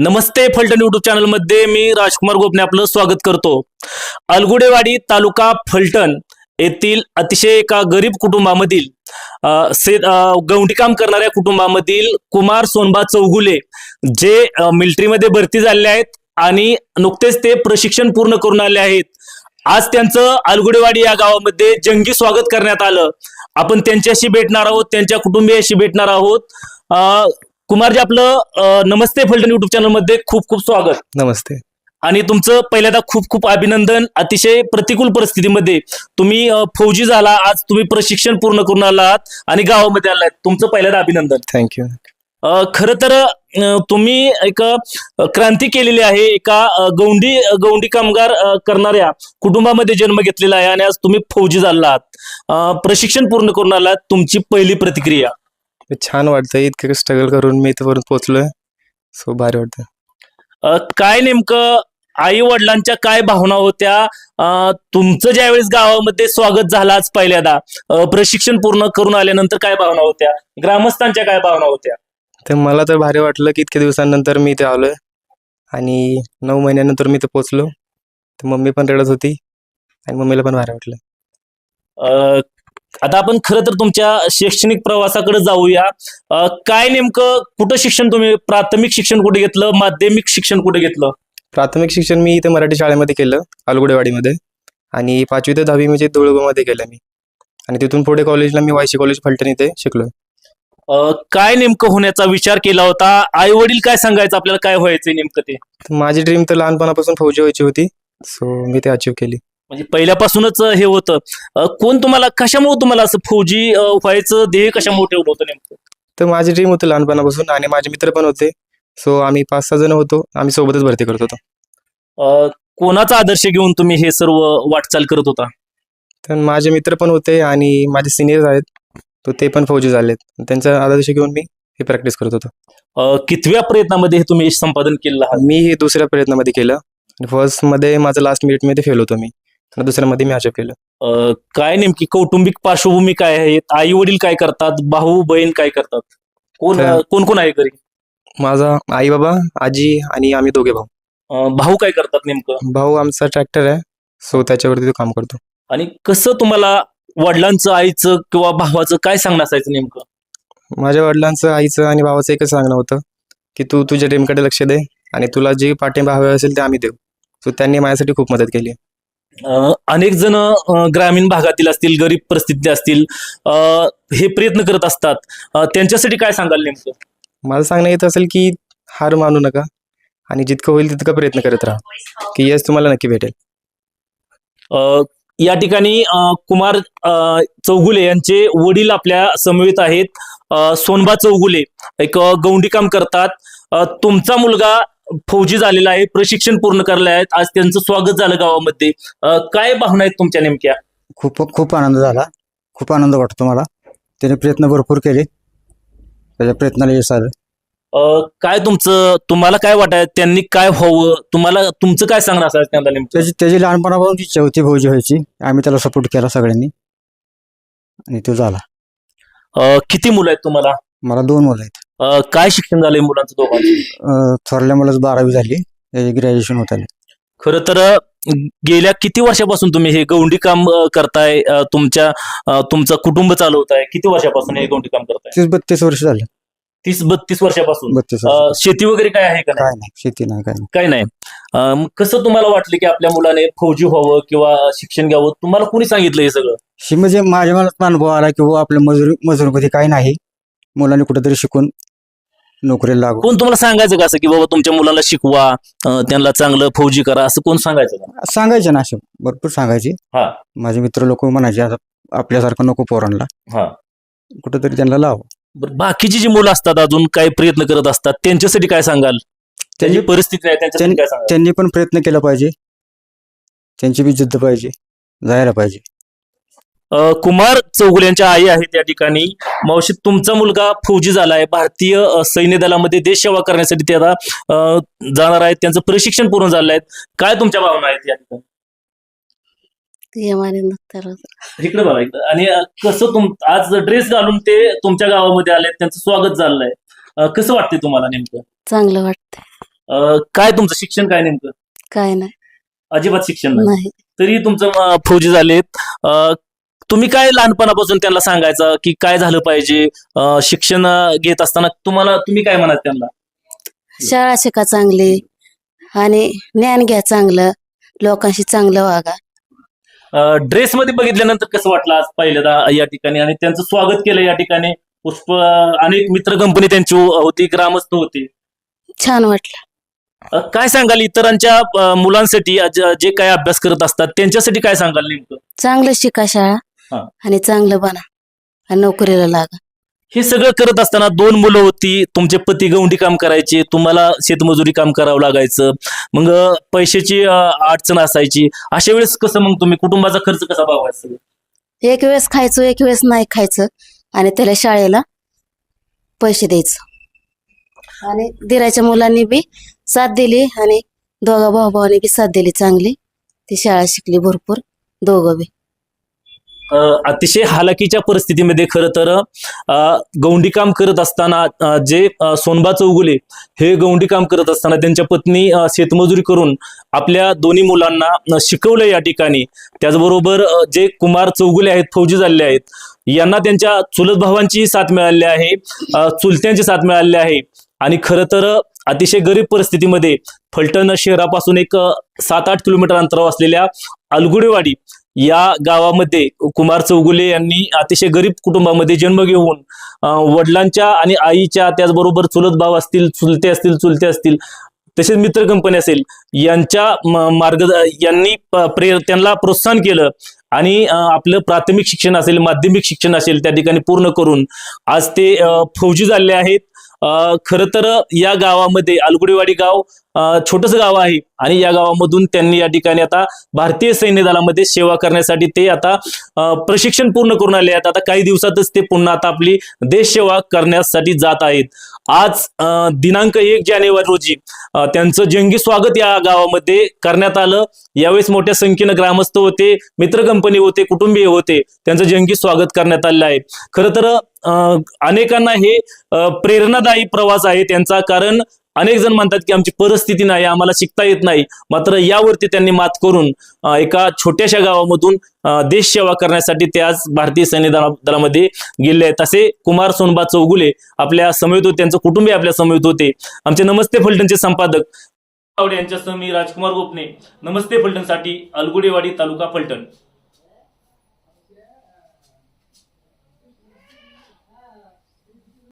नमस्ते Phaltan YouTube चॅनलमध्ये मी राजकुमार गोपने आपलं स्वागत करतो. अलगुडेवाडी तालुका फलटण येथील अतिशय एका गरीब कुटुंबामधील अ, गवंडीकाम करणाऱ्या कुटुंबामधील कुमार सोनबा चौगुले जे मिलिटरीमध्ये भरती झालेले आहेत आणि नुकतेच ते प्रशिक्षण पूर्ण करून आले आहेत. आज त्यांचं अलगुडेवाडी या गावामध्ये जंगी स्वागत करण्यात आलं. आपण त्यांच्याशी भेटणार आहोत त्यांच्या कुटुंबियाशी भेटणार आहोत. अ, कुमारजी आपलं नमस्ते फलटण युट्यूब चॅनलमध्ये खूप खूप स्वागत. नमस्ते. आणि तुमचं पहिल्यांदा खूप खूप अभिनंदन. अतिशय प्रतिकूल परिस्थितीमध्ये तुम्ही फौजी झाला आज तुम्ही प्रशिक्षण पूर्ण करून आलात आणि गावामध्ये आलात. तुमचं पहिल्यांदा अभिनंदन. थँक्यू खरं तर तुम्ही एक क्रांती केलेली आहे. एका गौंडी गौंडी कामगार करणाऱ्या कुटुंबामध्ये जन्म घेतलेला आहे आणि आज तुम्ही फौजी झाला आहात प्रशिक्षण पूर्ण करून आलात. तुमची पहिली प्रतिक्रिया. छान वाटतं इतकं स्ट्रगल करून मी इथपर्यंत पोहोचलोय. सो भारी वाटतं अ, काय नेमकं आई वडिलांच्या काय भावना होत्या? अ, तुमचं ज्यावेळेस गावामध्ये स्वागत झालं आज पहिल्यांदा अ, प्रशिक्षण पूर्ण करून आल्यानंतर काय भावना होत्या? ग्रामस्थांच्या काय भावना होत्या? तर मला तर भारी वाटलं की इतक्या दिवसांनंतर मी इथे आलोय. आणि नऊ महिन्यानंतर मी इथे पोहोचलो. तर मम्मी पण रडत होती. आणि मम्मीला पण भारी वाटलं. अ, आता आपण खरं तर तुमच्या शैक्षणिक प्रवासाकडे जाऊया. काय नेमकं कुठं शिक्षण तुम्ही प्राथमिक शिक्षण कुठे घेतलं माध्यमिक शिक्षण कुठे घेतलं? प्राथमिक शिक्षण मी इथे मराठी शाळेमध्ये केलं अलगुडेवाडीमध्ये. आणि पाचवी ते दहावी म्हणजे धुळगावमध्ये केलं मी. आणि तिथून पुढे कॉलेजला मी वायशी कॉलेज फलटण इथे शिकलो काय नेमकं होण्याचा विचार केला होता? आई वडील काय सांगायचं? आपल्याला काय व्हायचंय नेमकं ते? माझी ड्रीम तर लहानपणापासून फौजी व्हायची होती. सो मी ते अचीव केली. म्हणजे पहिल्यापासूनच हे होतं. कोण तुम्हाला कशामुळे तुम्हाला असं फौजी व्हायचं ध्येय कशामुळे ठेवलं होतं नेमकं? तर माझी ड्रीम होतं लहानपणापासून आणि माझे मित्र पण होते. सो आम्ही पाच सहा जण होतो. आम्ही सोबतच भरती करत होतो. कोणाचा आदर्श घेऊन तुम्ही हे सर्व वाटचाल करत होता? तर माझे मित्र पण होते आणि माझे सिनियर्स आहेत. तो ते पण फौजी झालेत. त्यांचा आदर्श घेऊन मी हे प्रॅक्टिस करत होतो. कितव्या प्रयत्नामध्ये हे तुम्ही संपादन केलं मी हे दुसऱ्या प्रयत्नामध्ये केलं. आणि फर्स्टमध्ये माझं लास्ट मिनिटमध्ये फेल होतो मी. आणि दुसऱ्यामध्ये मी अचीव केलं. अ, काय नेमकी कौटुंबिक पार्श्वभूमी काय आहे? आई वडील काय करतात? भाऊ बहीण काय करतात? कोण तर- कोण कोण आहे घरी? माझा आई बाबा आजी आणि आम्ही दोघे भाऊ. अ, भाऊ काय करतात नेमकं? भाऊ आमचा ट्रॅक्टर आहे. सो त्याच्यावरती तो काम करतो. आणि कसं तुम्हाला वडिलांचं आईचं किंवा भावाचं काय सांगणं असायचं नेमकं? माझ्या वडिलांचं आईचं आणि भावाचं एकच सांगणं होतं की तू तुझ्या ड्रीमकडे लक्ष दे आणि तुला जे पाठिंबा हवे असेल ते आम्ही देऊ. सो त्यांनी माझ्यासाठी खूप मदत केली. अनेक जण ग्रामीण भागातील असतील गरीब परिस्थिती असतील हे प्रयत्न करत असतात. त्यांच्यासाठी काय सांगाल नेमकं? मला सांगणं येत असेल की हार मानू नका आणि जितकं होईल तितकं प्रयत्न करत राहा की यश तुम्हाला नक्की भेटेल. अ, या ठिकाणी कुमार चौगुले यांचे वडील आपल्या समवेत आहेत. सोनबा चौगुले एक गौंडी काम करतात. तुमचा मुलगा फौजी झालेला आहे प्रशिक्षण पूर्ण करले आहेत. आज त्यांचं स्वागत झालं गावामध्ये. काय भावना आहेत तुमच्या नेमक्या? खूप खूप आनंद झाला. खूप आनंद वाटतो मला त्याने प्रयत्न भरपूर केले. त्याच्या प्रयत्नाला यश आलं. अ, काय तुमचं तुम्हाला काय वाटाय त्यांनी काय व्हावं? तुम्हाला तुमचं काय सांगणं असायचं त्यांना नेमकं? त्याची त्याची लहानपणापासून इच्छा होती फौजी व्हायची. आम्ही त्याला सपोर्ट केला सगळ्यांनी. आणि तो झाला. अ, किती मुलं आहेत तुम्हाला? मला दोन मुलं आहेत. अ, काय शिक्षण झालंय मुलांचं दोघांचं? अं, थोरल्या मुलाच बारावी झाली. त्याची ग्रॅज्युएशन होत आले. खरं तर अ, गेल्या किती वर्षापासून तुम्ही हे गौंडी काम अ, करताय? अ, तुमच्या अ, तुमचं कुटुंब चालवताय. किती वर्षापासून हे गौंडी काम करताय? तीस बत्तीस वर्ष झाले. तीस बत्तीस वर्षापासून? बत्तीस अ, शेती वगैरे काय आहे का नाही? काय नाही. शेती नाही काय नाही. काय नाही. अ, मग कसं तुम्हाला वाटलं की आपल्या मुलाने फौजी व्हावं किंवा शिक्षण घ्यावं? तुम्हाला कोणी सांगितलं हे सगळं? शी म्हणजे माझ्या मनात अनुभव आला की हो आपल्या मजूर मजुरीमध्ये काय नाही. मुलांनी कुठेतरी शिकून नोकरीला लागू. कोण तुम्हाला सांगायचं का असं की बाबा तुमच्या मुलाला शिकवा अ, त्यांना चांगलं फौजी करा असं कोण सांगायचं का? सांगायचे ना असे भरपूर सांगायचे. हा. माझे मित्र लोक म्हणायचे आता आपल्यासारखं नको पोरांना हा. कुठेतरी त्यांना लाव. बरं बाकीची जी मुलं असतात अजून काही प्रयत्न करत असतात त्यांच्यासाठी काय सांगाल? त्यांची त्यांनी परिस्थिती नाही त्यांच्यासाठी काय सांगाल? त्यांनी पण प्रयत्न केला पाहिजे. त्यांची बी जिद्द पाहिजे. जायला पाहिजे. कुमार चौगुले यांच्या आई आहेत या ठिकाणी. मावशी तुमचा मुलगा फौजी झालाय भारतीय अ, सैन्य दलामध्ये देश सेवा करण्यासाठी ते आता अ, जाणार आहेत. त्यांचं प्रशिक्षण पूर्ण झालं आहे. काय तुमच्या भावना आहेत या ठिकाणी? इकडे बघा इकडे. आणि कसं तुम आज ड्रेस घालून ते तुमच्या गावामध्ये आले त्यांचं स्वागत झालंय अ, कसं वाटतंय तुम्हाला नेमकं? चांगलं वाटतंय. काय तुमचं शिक्षण काय नेमकं? काय नाही. अजिबात शिक्षण नाही. तरी तुमचं फौजी झालेत. तुम्ही काय लहानपणापासून त्यांना सांगायचं की काय झालं पाहिजे? अं, शिक्षण घेत असताना तुम्हाला तुम्ही काय म्हणाल त्यांना? शाळा शिका चांगली आणि ज्ञान घ्या चांगलं लोकांशी चांगलं वागा. ड्रेस मध्ये बघितल्यानंतर कसं वाटलं आज पहिल्यांदा या ठिकाणी? आणि त्यांचं स्वागत केलं या ठिकाणी. पुष्प अनेक मित्र कंपनी त्यांची होती ग्रामस्थ होते. छान वाटलं. अं, काय सांगाल इतरांच्या अं, मुलांसाठी जे काय अभ्यास करत असतात त्यांच्यासाठी काय सांगाल नेमकं? चांगलं शिका शाळा. हा. आणि चांगलं बना. आणि नोकरीला लागा. हे सगळं करत असताना दोन मुलं होती. तुमचे पती गवंडी काम करायचे. तुम्हाला शेतमजुरी काम करावं लागायचं. मग अं, पैशाची अं, अडचण असायची. अशा वेळेस कसं मग तुम्ही? कुटुंबाचा खर्च कसा भागवायचा एक वेळेस खायचं एक वेळेस नाही खायचं. आणि त्याला शाळेला पैसे द्यायचं. आणि दिराच्या मुलांनी बी साथ दिली. आणि दोघा भाऊ भावाने बी साथ दिली चांगली. ती शाळा शिकली भरपूर. दोघं बी. अतिशय हालाकीच्या परिस्थितीमध्ये खरं तर गौंडी काम करत असताना जे सोनबा चौगुले हे गौंडी काम करत असताना त्यांच्या पत्नी शेतमजुरी करून आपल्या दोन्ही मुलांना शिकवलं या ठिकाणी. त्याचबरोबर जे कुमार चौगुले आहेत फौजी झालेले आहेत यांना त्यांच्या चुलत भावांची साथ मिळाली आहे चुलत्यांची साथ मिळाली आहे. आणि खरं तर अतिशय गरीब परिस्थितीमध्ये फलटण शहरापासून एक सात आठ किलोमीटर अंतरावर असलेल्या अलगुडेवाडी या गावामध्ये कुमार चौगुले यांनी अतिशय गरीब कुटुंबामध्ये जन्म घेऊन वडिलांच्या आणि आईच्या त्याचबरोबर चुलत भाव असतील चुलते असतील चुलते असतील तसेच मित्र कंपनी असेल यांच्या मार्ग यांनी प्रेर त्यांना प्रोत्साहन केलं आणि आपलं प्राथमिक शिक्षण असेल माध्यमिक शिक्षण असेल त्या ठिकाणी पूर्ण करून आज ते फौजी झाले आहेत. खर खरं तर या गावामध्ये अलगुडेवाडी गाव छोटस गाव आहे. आणि या गावामधून त्यांनी या ठिकाणी आता भारतीय सैन्य दलामध्ये सेवा करण्यासाठी ते आता प्रशिक्षण पूर्ण करून आले आहेत. आता काही दिवसातच ते पुन्हा आता आपली देश सेवा करण्यासाठी जात आहेत. आज दिनांक एक जानेवारी रोजी त्यांचं जंगी स्वागत या गावामध्ये करण्यात आलं. यावेळेस मोठ्या संख्येनं ग्रामस्थ होते मित्र कंपनी होते कुटुंबीय होते. त्यांचं जंगी स्वागत करण्यात आलेलं आहे. खरं तर अ, अनेकांना हे प्रेरणादायी प्रवास आहे त्यांचा. कारण अनेक जण म्हणतात की आमची परिस्थिती नाही आम्हाला शिकता येत नाही. मात्र यावरती त्यांनी मात करून एका छोट्याशा गावामधून देश सेवा करण्यासाठी ते आज भारतीय सैन्य दला- दलामध्ये गेले आहेत. तसे कुमार सोनबा चौगुले आपल्या समेत होते त्यांचं कुटुंबीय आपल्या समेत होते. आमचे नमस्ते फलटणचे संपादक यांच्यासह मी राजकुमार गोपने. नमस्ते फलटणसाठी अलगुडेवाडी तालुका फलटण.